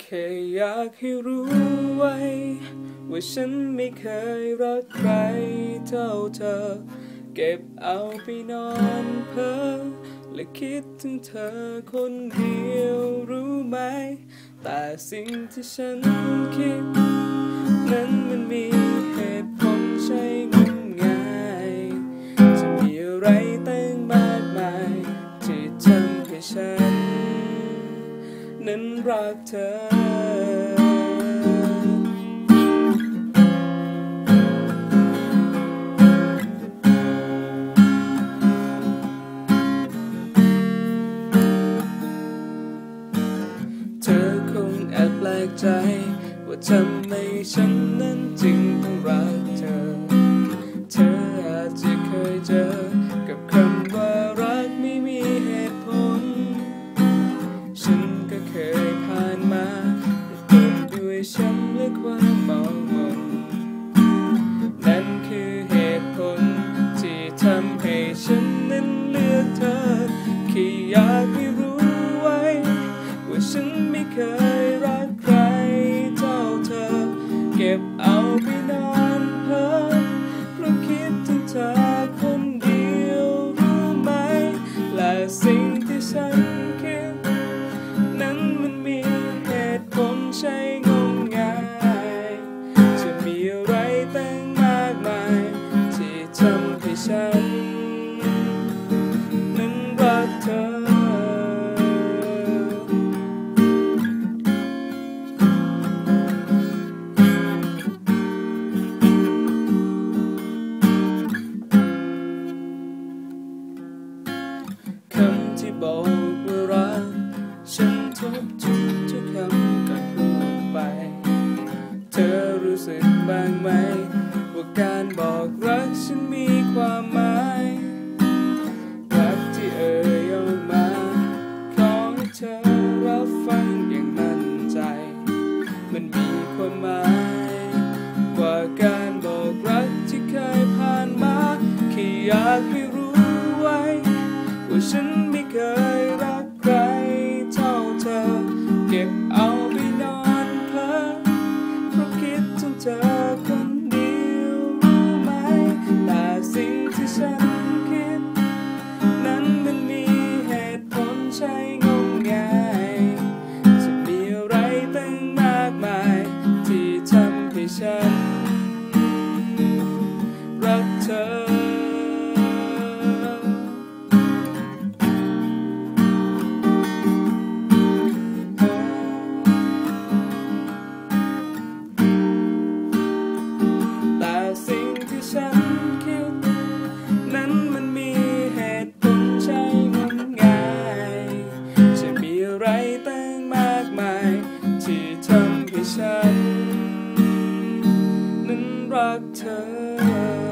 แค่อยากให้รู้ไว้ ว่าฉันไม่เคยรักใครเท่าเธอ เก็บเอาไปนอนเพ้อและคิดถึงเธอคนเดียวรู้ไหม แต่สิ่งที่ฉันคิด รักเธอคงแอบแปลกใจ ว่าทำไมฉันนั้นจึงต้องรัก ฉันนั้นรักเธอ คำที่บอก Yeah. doctor.